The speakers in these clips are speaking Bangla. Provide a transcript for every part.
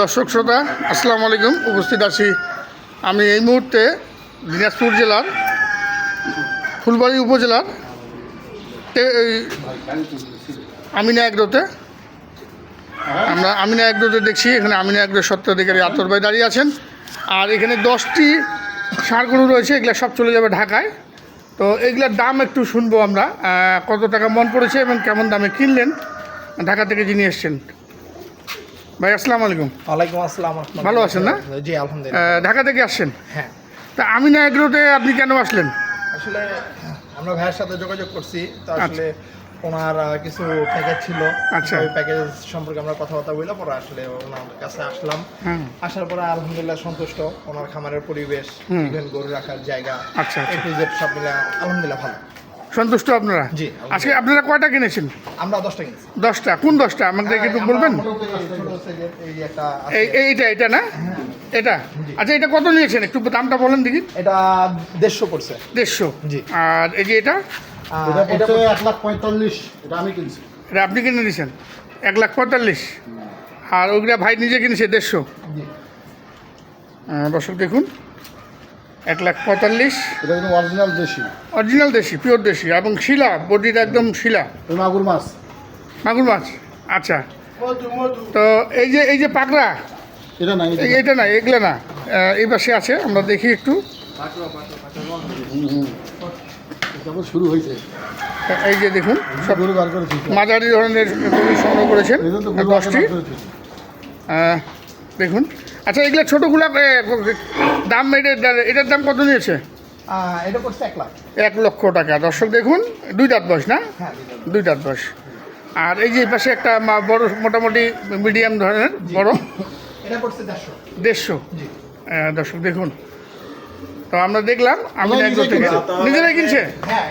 দর্শক শ্রোতা, আসসালামু আলাইকুম। উপস্থিত আছি আমি এই মুহূর্তে দিনাজপুর জেলার, ফুলবাড়ি উপজেলার আমিনা এগ্রোতে আমরা আমিনা একদোতে দেখছি, এখানে আমিনা এগ্রোর সত্ত্বাধিকারী আতর ভাই দাঁড়িয়ে আছেন। আর এখানে দশটি গরু রয়েছে, এগুলো সব চলে যাবে ঢাকায়। তো এগুলোর দাম একটু শুনব আমরা কত টাকা মন পড়েছে এবং কেমন দামে কিনলেন, ঢাকা থেকে যিনি এসছেন। ভাই আসসালামু আলাইকুম। ওয়ালাইকুম আসসালাম ভালো আছেন না? জি আলহামদুলিল্লাহ। ঢাকা থেকে আসছেন? হ্যাঁ। তা আমিনা এগ্রোতে আপনি কেন আসলেন? আসলে আমরা ভাইয়ের সাথে যোগাযোগ করছি তো আসলে ওনার কিছু প্যাকেজ ছিল। আচ্ছা। ওই প্যাকেজ সম্পর্কে আমরা কথাবার্তা বললাম পরে আসলে ওনার কাছে আসলাম। আসার পরে আলহামদুলিল্লাহ সন্তুষ্ট। ওনার খামারের পরিবেশ। ইভেন গরু রাখার জায়গা আচ্ছা, আচ্ছা। সব মিলে আলহামদুলিল্লাহ ভালো। সন্তুষ্ট আপনারা? জি, আজকে আপনারা কয়টা কিনেছেন? আমরা দশটা কিনছি। দশটা। কোন দশটা? একটু বলবেন? size-এর এই একটা। এই এইটা এটা না? এটা? আচ্ছা এটা কত নিয়েছেন? একটু দামটা বলেন দেখি। এটা দেড়শো পড়ছে। দেড়শো? জি। আর এই যে এটা? এটা এক লাখ পঁয়তাল্লিশ। এটা আমি কিনছি। এটা আপনি কিনে দিয়েছেন এক লাখ পঁয়তাল্লিশ? আর ওগুলা ভাই নিজে কিনেছে দেড়শো? জি। দর্শক দেখুন। এক লাখ পঁয়তাল্লিশ। এটা কিন্তু অরিজিনাল দেশি। অরিজিনাল দেশি পিওর দেশি এবং শিলা বডিটা একদম শিলা। মাগুর মাছ। মাগুর মাছ আচ্ছা। তো এই যে এই যে পাকড়া এটা এই এটা না এগুলো না। এই পাশে আছে আমরা দেখি একটু। শুরু হয়েছে। এই যে দেখুন সব মাঝারি ধরনের গরু সংগ্রহ করেছেন দশটি। দেখুন। আচ্ছা এগুলো ছোটোগুলো দাম এটা- এটার দাম কত নিয়েছে? এটা এক লাখ। এক লক্ষ টাকা। দর্শক দেখুন দুই দাঁত বয়স না? হ্যাঁ দুই দাঁত। বয়স। আর এই যে পাশে একটা বড় মোটামুটি মিডিয়াম ধরনের বড়। এটা দেড়শো। দেড়শো। দর্শক দেখুন। তো আমরা দেখলাম আমি। নিজেরাই কিনছে? হ্যাঁ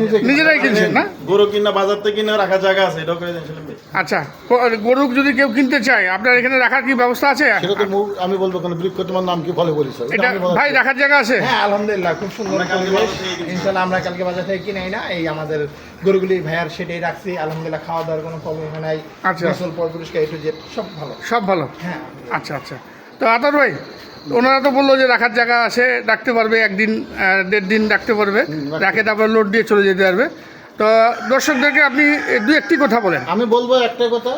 কিনছে। নিজেরাই কিনছেন না? গরু কিনা বাজার থেকে কিনে রাখার জায়গা আছে করে ভাই। আচ্ছা গরু যদি কেউ কিনতে চায় আপনার এখানে রাখার কি ব্যবস্থা আছে? সেটা তো আমি বলব কেন বৃক্ষ তোমার নাম কি ফলো করিস এটা ভাই রাখার জায়গা আছে? হ্যাঁ আলহামদুলিল্লাহ খুব সুন্দর পরিবেশ। আমরা কালকে বাজার থেকে কিনে না এই আমাদের গরুগুলি ভাইয়ার সেটাই রাখছি। আলহামদুলিল্লাহ খাওয়া দাওয়ার কোনো প্রবলেম হয় নাই। আচ্ছা। পর পরিষ্কার এ টু জেড সব ভালো। সব ভালো? হ্যাঁ। আচ্ছা আচ্ছা। তো আতর ভাই ওনারা তো বলল যে রাখার জায়গা আছে রাখতে পারবে একদিন দেড় দিন রাখতে পারবে রাখে তারপর লোড দিয়ে চলে যেতে পারবে। তো দর্শকদেরকে আপনি দু একটি কথা বলেন। আমি বলব একটা কথা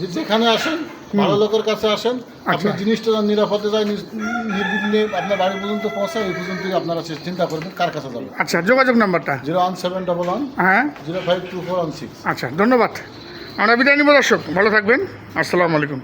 যে যেখানে আসেন ভালো লোকের কাছে আসেন আচ্ছা। আপনার জিনিসটা নিরাপদে যায় নির্বিঘ্নে আপনার বাড়ি পর্যন্ত পৌঁছায় এই পর্যন্ত আপনারা চিন্তা করবেন কার কাছে যাবেন। আচ্ছা যোগাযোগ নাম্বারটা? Zero one seven double one হ্যাঁ। Zero five two four one six. আচ্ছা ধন্যবাদ। আমরা বিদায় নিব দর্শক ভালো থাকবেন। আসসালামু আলাইকুম।